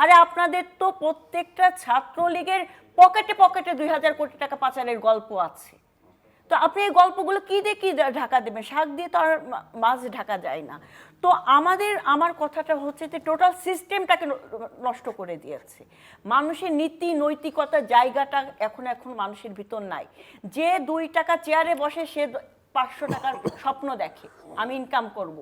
আরে আপনাদের তো প্রত্যেকটা ছাত্রলীগের পকেটে পকেটে দুই হাজার কোটি টাকা পাচারের গল্প আছে। তো আপনি এই গল্পগুলো কি দিয়ে কি ঢাকা দেবেন? শাক দিয়ে তো আর মাছ ঢাকা যায় না। তো আমাদের, আমার কথাটা হচ্ছে যে টোটাল সিস্টেমটাকে নষ্ট করে দিয়েছে। মানুষের নীতি নৈতিকতার জায়গাটা এখন এখন মানুষের ভিতর নাই। যে দুই টাকা চেয়ারে বসে সে পাঁচশো টাকার স্বপ্ন দেখে, আমি ইনকাম করব।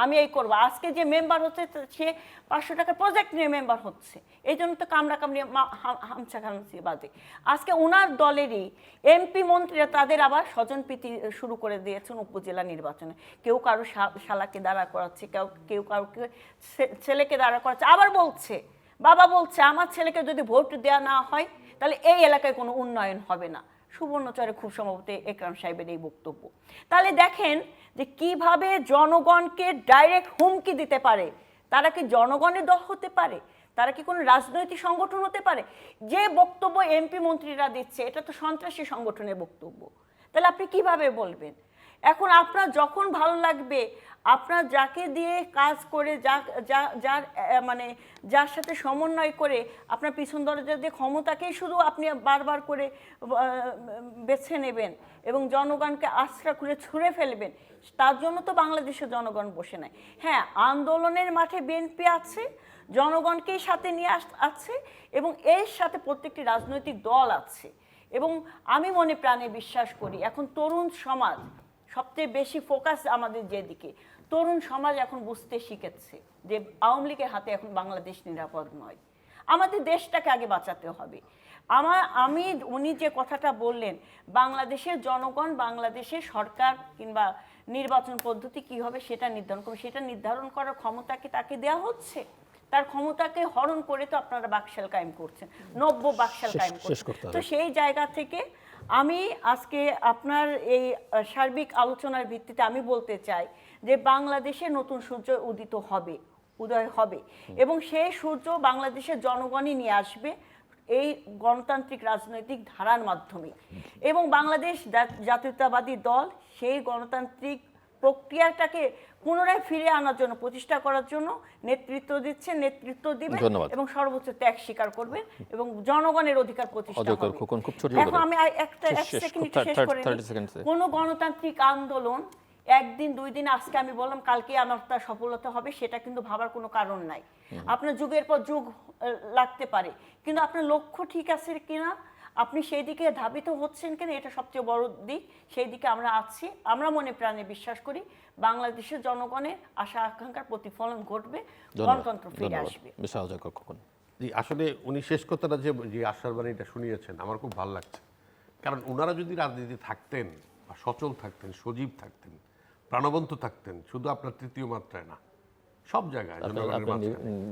আমি এই করব। আজকে যে মেম্বার হচ্ছে সে পাঁচশো টাকার প্রজেক্ট নিয়ে মেম্বার হচ্ছে। এই জন্য তো কামড়া কামড়ি মা- হাম- হামছা খামছি বাদে। আজকে ওনার দলেরই এমপি মন্ত্রীরা তাদের আবার স্বজন প্রীতি শুরু করে দিয়েছেন উপজেলা নির্বাচনে। কেউ কারও শালাকে দাঁড়া করাচ্ছে, কেউ কেউ কাউকে ছে- ছেলেকে দাঁড়া করাচ্ছে। আবার বলছে, বাবা বলছে, আমার ছেলেকে যদি ভোট দেওয়া না হয়, তাহলে এই এলাকায় কোনো উন্নয়ন হবে না। সুবর্ণচরে খুব সম্ভবত একরাম সাহেবের এই বক্তব্য। তাহলে দেখেন যে কীভাবে জনগণকে ডাইরেক্ট হুমকি দিতে পারে। তারা কি জনগণের দল হতে পারে? তারা কি কোনো রাজনৈতিক সংগঠন হতে পারে? যে বক্তব্য এমপি মন্ত্রীরা দিচ্ছে, এটা তো সন্ত্রাসী সংগঠনের বক্তব্য। তাহলে আপনি কীভাবে বলবেন? এখন আপনার যখন ভালো লাগবে, আপনার যাকে দিয়ে কাজ করে, যা, যা- যার মানে যার সাথে সমন্বয় করে, আপনার পিছন দরজা দিয়ে ক্ষমতাকেই শুধু আপনি বারবার করে বেছে নেবেন এবং জনগণকে আশ্রা করে ছুঁড়ে ফেলবেন, তার জন্য তো বাংলাদেশের জনগণ বসে নেয় হ্যাঁ আন্দোলনের মাঠে বিএনপি আছে, জনগণকেই সাথে নিয়ে আছে এবং এর সাথে প্রত্যেকটি রাজনৈতিক দল আছে। এবং আমি মনে প্রাণে বিশ্বাস করি, এখন তরুণ সমাজ সবচেয়ে বেশি ফোকাস আমাদের যেদিকে তরুণ সমাজ এখন বুঝতে শিখেছে যে আওয়ামী লীগের হাতে এখন বাংলাদেশ নিরাপদ নয়। আমাদের দেশটাকে আগে বাঁচাতে হবে। আমার আমি উনি যে কথাটা বললেন বাংলাদেশের জনগণ বাংলাদেশের সরকার কিংবা নির্বাচন পদ্ধতি কি হবে সেটা নির্ধারণ করবে সেটা নির্ধারণ করার ক্ষমতাকে তাকে দেওয়া হচ্ছে। তার ক্ষমতাকে হরণ করে তো আপনারা বাকশাল কায়েম করছেন নব্য বাকশাল কায়েম করছেন। তো সেই জায়গা থেকে আমি আজকে আপনার এই সার্বিক আলোচনার ভিত্তিতে আমি বলতে চাই যে বাংলাদেশে নতুন সূর্য উদিত হবে উদয় হবে এবং সেই সূর্য বাংলাদেশের জনগণই নিয়ে আসবে এই গণতান্ত্রিক রাজনৈতিক ধারার মাধ্যমে। এবং বাংলাদেশ জাতীয়তাবাদী দল সেই গণতান্ত্রিক প্রক্রিয়াটাকে পুনরায় ফিরে আনার জন্য প্রতিষ্ঠা করার জন্য নেতৃত্ব দিচ্ছে নেতৃত্ব দিবে এবং সর্বোচ্চ ত্যাগ স্বীকার করবে এবং জনগণের অধিকার প্রতিষ্ঠা এখন আমি একটা এক সেকেন্ড শেষ করে। কোনো গণতান্ত্রিক আন্দোলন একদিন দুই দিন আজকে আমি বললাম কালকে আমার তার সফলতা হবে সেটা কিন্তু ভাবার কোনো কারণ নাই। আপনার যুগের পর যুগ লাগতে পারে। কিন্তু আপনার লক্ষ্য ঠিক আছে কিনা? আপনি সেই দিকে ধাবিত হচ্ছেন কিনা এটা সবচেয়ে বড় দিক। সেই দিকে আমরা আছি। আমরা মনে প্রাণে বিশ্বাস করি বাংলাদেশের জনগণের আশা আকাঙ্ক্ষার প্রতিফলন ঘটবে গণতন্ত্র ফিরে আসবে। জি আসলে উনি শেষ কথাটা যে যে আশ্বাস বাণীটা শুনিয়েছেন আমার খুব ভালো লাগছে। কারণ ওনারা যদি রাজনীতি থাকতেন বা সচল থাকতেন সজীব থাকতেন প্রাণবন্ত থাকতেন শুধু আপনার তৃতীয় মাত্রায় না সব জায়গায়।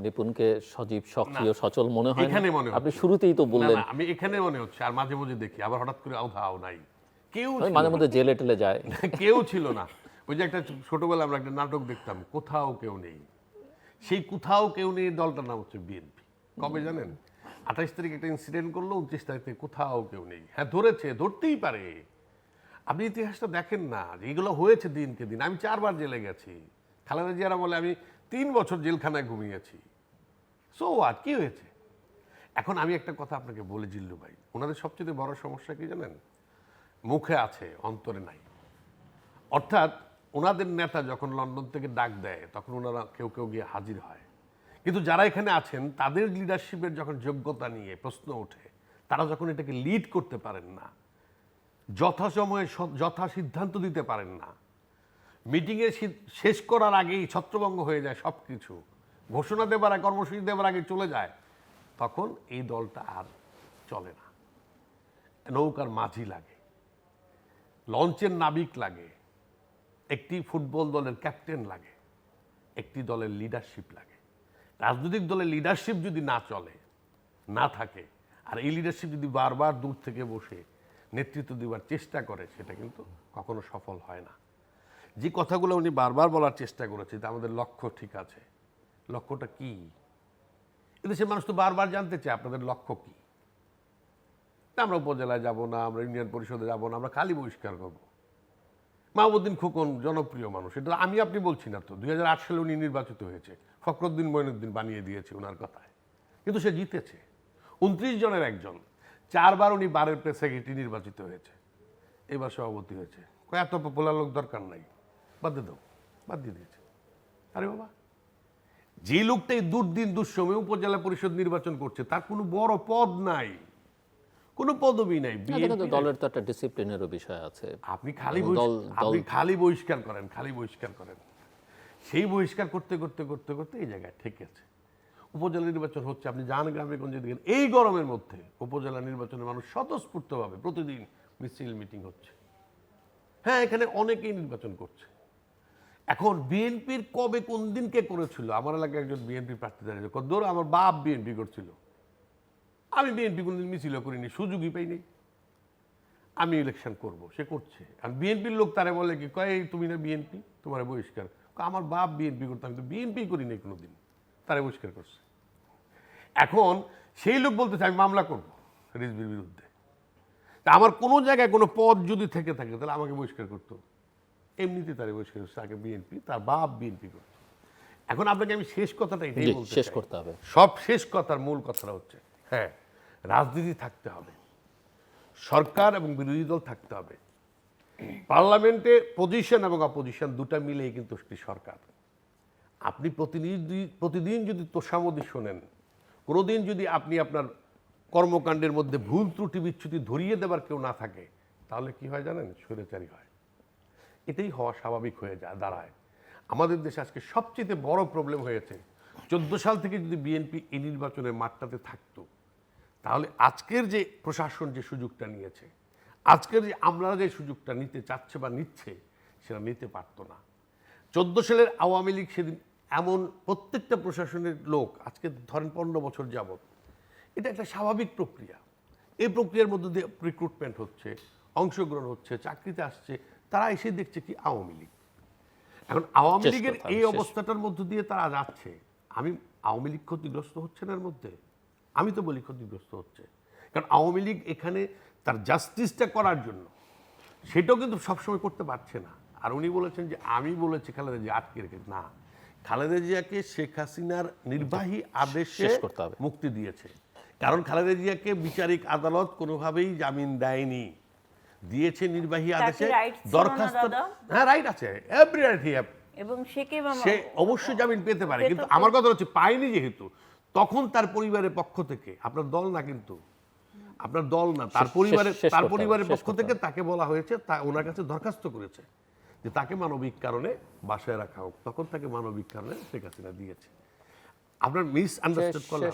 নিপুণকে সজীব সক্রিয় সচল মনে হয় এখানে মনে আপনি শুরুতেই তো বললেন। আমি এখানে মনে হচ্ছে আর মাঝে মাঝে দেখি আবার হঠাৎ করে আও নাই। কেউ মাঝে মধ্যে জেলে টেলে যায় কেউ ছিল না। ওই যে একটা ছোটবেলা আমরা একটা নাটক দেখতাম কোথাও কেউ নেই। সেই কোথাও কেউ নেই দলটার নাম হচ্ছে বিএনপি। কবে জানেন? আঠাইশ তারিখ একটা ইনসিডেন্ট করল উনত্রিশ তারিখ থেকে কোথাও কেউ নেই। হ্যাঁ ধরেছে ধরতেই পারে। আপনি ইতিহাসটা দেখেন না যে এগুলো হয়েছে দিনকে দিন। আমি চারবার জেলে গেছি। খালেদা জিয়ারা বলে আমি তিন বছর জেলখানায় ঘুমিয়েছি। সো আর কি হয়েছে? এখন আমি একটা কথা আপনাকে বলে জিল্লু ভাই, ওনাদের সবচেয়ে বড় সমস্যা কি জানেন? মুখে আছে, অন্তরে নাই। অর্থাৎ ওনাদের নেতা যখন লন্ডন থেকে ডাক দেয়, তখন ওনারা কেউ কেউ গিয়ে হাজির হয়। কিন্তু যারা এখানে আছেন, তাদের লিডারশিপের যখন যোগ্যতা নিয়ে প্রশ্ন ওঠে, তারা যখন এটাকে লিড করতে পারেন না, যথাসময়ে যথা সিদ্ধান্ত দিতে পারেন না মিটিংয়ে শেষ করার আগেই ছত্রভঙ্গ হয়ে যায় সব কিছু ঘোষণা দেবার আগে, কর্মসূচি দেবার আগে চলে যায়। তখন এই দলটা আর চলে না। নৌকার মাঝি লাগে। লঞ্চের নাবিক লাগে। একটি ফুটবল দলের ক্যাপ্টেন লাগে। একটি দলের লিডারশিপ লাগে। রাজনৈতিক দলের লিডারশিপ যদি না চলে, না থাকে, আর এই লিডারশিপ যদি বারবার দূর থেকে বসে নেতৃত্ব দেওয়ার চেষ্টা করে, সেটা কিন্তু কখনো সফল হয় না। যে কথাগুলো উনি বারবার বলার চেষ্টা করেছে যে আমাদের লক্ষ্য ঠিক আছে। লক্ষ্যটা কি? এদেশের মানুষ তো বারবার জানতে চায়, আপনাদের লক্ষ্য কি? আমরা উপজেলায় যাব না, আমরা ইউনিয়ন পরিষদে যাব না, আমরা খালি বহিষ্কার করব। মাহবুদ্দিন খোকন জনপ্রিয় মানুষ, এটা আমি আপনি বলছি না তো। দুই হাজার আট সালে উনি নির্বাচিত হয়েছে, ফখরুদ্দিন মঈনুদ্দিন বানিয়ে দিয়েছে ওনার কথায়। কিন্তু সে জিতেছে। উনত্রিশ জনের একজন, চারবার উনি বারের প্রেস সেক্রেটারি নির্বাচিত হয়েছে। এবার সভাপতি হয়েছে। কয় এত পপুলার লোক দরকার নাই। বাদ দিয়ে দাও বাদ দিয়ে দিয়েছে। আরে বাবা। যে লোকটাই দুর্দিন দুঃসময় উপজেলা পরিষদ নির্বাচন করছে তার কোনো বড় পদ নাই। কোনো পদবি নাই। দলের তো একটা ডিসিপ্লিনেরও বিষয় আছে। আপনি খালি আপনি খালি বহিষ্কার করেন খালি বহিষ্কার করেন। সেই বহিষ্কার করতে করতে করতে করতে এই জায়গায় ঠেকেছে উপজেলা নির্বাচন হচ্ছে আপনি যান গ্রামে গঞ্জে দেখেন। এই গরমের মধ্যে উপজেলা নির্বাচনে মানুষ স্বতঃস্ফূর্তভাবে প্রতিদিন মিছিল মিটিং হচ্ছে। হ্যাঁ এখানে অনেকেই নির্বাচন করছে। এখন বিএনপির কবে কোন দিন কে করেছিল? আমার এলাকায় একজন বিএনপি প্রার্থী দাঁড়িয়েছে কদ্দূর আমার বাপ বিএনপি করছিল। আমি বিএনপি কোনদিন মিছিল করিনি, সুযোগই পাইনি। আমি ইলেকশন করব, সে করছে। আর বিএনপির লোক তারা বলে কি, কয় তুমি না বিএনপি? তোমার বহিষ্কার। আমার বাপ বিএনপি করতো, আমি তো বিএনপি করি নাই কোনোদিন। তারে বহিষ্কার করছে। এখন সেই লোক বলতেছে, আমি মামলা করব রিজবির বিরুদ্ধে। তা আমার কোনো জায়গায় কোনো পদ যদি থেকে থাকে, তাহলে আমাকে বহিষ্কার করতো এমনিতে তারে বহিষ্কার তাকে বিএনপি তার বাপ বিএনপি করতো এখন আপনাকে আমি শেষ কথাটা এটাই বলতে শেষ করতে হবে। সব শেষ কথার মূল কথাটা হচ্ছে হ্যাঁ রাজনীতি থাকতে হবে। সরকার এবং বিরোধী দল থাকতে হবে। পার্লামেন্টে পজিশন এবং অপোজিশন দুটা মিলেই কিন্তু একটি সরকার। আপনি প্রতিনিধি প্রতিদিন যদি তোষামদি শোনেন কোনোদিন যদি আপনি আপনার কর্মকাণ্ডের মধ্যে ভুল ত্রুটি বিচ্যুতি ধরিয়ে দেবার কেউ না থাকে তাহলে কি হয় জানেন? স্বৈরাচারী হয়। এটাই হওয়া স্বাভাবিক হয়ে যায় দাঁড়ায়। আমাদের দেশে আজকে সবচেয়ে বড় প্রবলেম হয়েছে, চোদ্দ সাল থেকে যদি বিএনপি এই নির্বাচনের মাঠটাতে থাকতো, তাহলে আজকের যে প্রশাসন যে সুযোগটা নিয়েছে, আজকের যে আমরা যে সুযোগটা নিতে চাচ্ছে বা নিচ্ছে, সেটা নিতে পারতো না। চোদ্দ সালের আওয়ামী লীগ সেদিন এমন প্রত্যেকটা প্রশাসনের লোক, আজকে ধরেন পনেরো বছর যাবৎ, এটা একটা স্বাভাবিক প্রক্রিয়া। এই প্রক্রিয়ার মধ্যে দিয়ে রিক্রুটমেন্ট হচ্ছে, অংশগ্রহণ হচ্ছে, চাকরিতে আসছে তারা এসে দেখছে কি আওয়ামী লীগ। এখন আওয়ামী লীগের এই অবস্থাটার মধ্য দিয়ে তারা যাচ্ছে। আমি আওয়ামী লীগ ক্ষতিগ্রস্ত হচ্ছে না এর মধ্যে? আমি তো বলি ক্ষতিগ্রস্ত হচ্ছে। কারণ আওয়ামী লীগ এখানে তার জাস্টিসটা করার জন্য সেটাও কিন্তু সবসময় করতে পারছে না। আর উনি বলেছেন যে আমি বলেছি খালেদা জিয়া আটকে রেখে। না খালেদা জিয়াকে শেখ হাসিনার নির্বাহী আদেশে করতে হবে। মুক্তি দিয়েছে। কারণ খালেদা জিয়াকে বিচারিক আদালত কোনোভাবেই জামিন দেয়নি। দিয়েছে নির্বাহী আদেশে দরখাস্ত হ্যাঁ রাইট আছে। এভরি রাইট হি হ্যাভ এবং সে কি সে অবশ্যই জামিন পেতে পারে কিন্তু আমার কথা হচ্ছে পায়নি যেহেতু তখন তার পরিবারের পক্ষ থেকে আপনার দল না কিন্তু আপনার দল না তার পরিবারের তার পরিবারের পক্ষ থেকে তাকে বলা হয়েছে তা ওনার কাছে দরখাস্ত করেছে যে তাকে মানবিক কারণে বাসায় রাখা হোক। তখন তাকে মানবিক কারণে শেখ হাসিনা দিয়েছে। আপনার মিস আন্ডারস্ট্যান্ড করলে।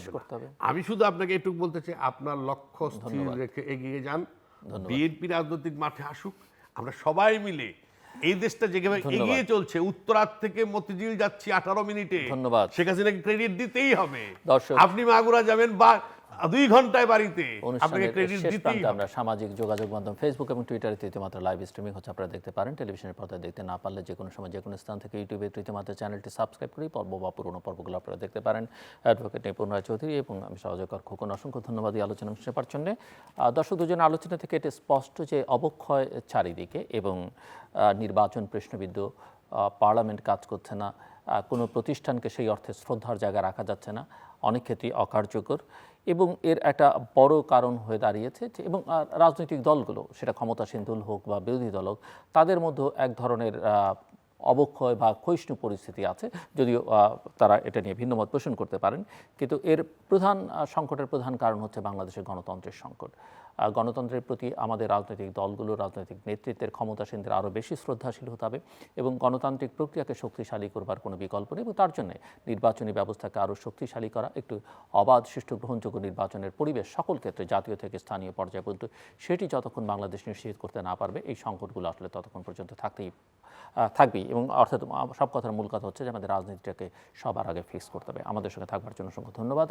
আমি শুধু আপনাকে এটুকু বলতে চাই আপনার লক্ষ্য স্থির রেখে এগিয়ে যান। বিএনপি রাজনৈতিক মাঠে আসুক আমরা সবাই মিলে এই দেশটা যেভাবে এগিয়ে চলছে উত্তরার থেকে মতিঝিল যাচ্ছি আঠারো মিনিটে। ধন্যবাদ। শেখ হাসিনাকে ক্রেডিট দিতেই হবে। দর্শক- আপনি মাগুরা যাবেন বা দুই ঘন্টায় বাড়িতে আপনাকে ক্রেডিট দিতেই আমরা সামাজিক যোগাযোগ মাধ্যম ফেসবুক এবং টুইটারে তৃতীয়মাত্রা লাইভ স্ট্রিমিং হচ্ছে। আপনারা দেখতে পারেন টেলিভিশনের পর্দায় দেখতে না পারলে যে কোনো সময় যে কোনো স্থান থেকে ইউটিউবে তৃতীয়মাত্রা চ্যানেলটি সাবস্ক্রাইব করেই পর্ব বা পুরোনো পর্বগুলো আপনারা দেখতে পারেন। অ্যাডভোকেট নিপুণ রায় চৌধুরী এবং আমি সহযোগর খোকন অসংখ্য ধন্যবাদ এই আলোচনা অনুষ্ঠানে পাওয়ার জন্য দর্শক দুজনের আলোচনা থেকে এটি স্পষ্ট যে অবক্ষয় চারিদিকে এবং নির্বাচন প্রশ্নবিদ্ধ পার্লামেন্ট কাজ করছে না কোনো প্রতিষ্ঠানকে সেই অর্থে শ্রদ্ধার জায়গায় রাখা যাচ্ছে না অনেক ক্ষেত্রেই অকার্যকর। এবং এর একটা বড় কারণ হয়ে দাঁড়িয়েছে এবং রাজনৈতিক দলগুলো, সেটা ক্ষমতাসীন দল হোক বা বিরোধী দল হোক, তাদের মধ্যেও এক ধরনের অবক্ষয় বা ক্ষয়িষ্ণু পরিস্থিতি আছে। যদিও তারা এটা নিয়ে ভিন্ন মত পোষণ করতে পারেন। কিন্তু এর প্রধান সংকটের প্রধান কারণ হচ্ছে বাংলাদেশের গণতন্ত্রের সংকট। গণতন্ত্রের প্রতি আমাদের রাজনৈতিক দলগুলো, রাজনৈতিক নেতৃত্বের ক্ষমতাসীনদের আরও বেশি শ্রদ্ধাশীল হতে হবে এবং গণতান্ত্রিক প্রক্রিয়াকে শক্তিশালী করবার কোনো বিকল্প নেই এবং তার জন্য নির্বাচনী ব্যবস্থাকে আরও শক্তিশালী করা, একটু অবাধ সুষ্ঠু গ্রহণযোগ্য নির্বাচনের পরিবেশ সকল ক্ষেত্রে, জাতীয় থেকে স্থানীয় পর্যায়ে পর্যন্ত, সেটি যতক্ষণ বাংলাদেশ নিশ্চিত করতে না পারবে, এই সংকটগুলো আসলে ততক্ষণ পর্যন্ত থাকতেই থাকবেই এবং অর্থাৎ সব কথার মূল কথা হচ্ছে যে আমাদের রাজনীতিটাকে সবার আগে ফিক্স করতে হবে। আমাদের সঙ্গে থাকবার জন্য অসংখ্য ধন্যবাদ।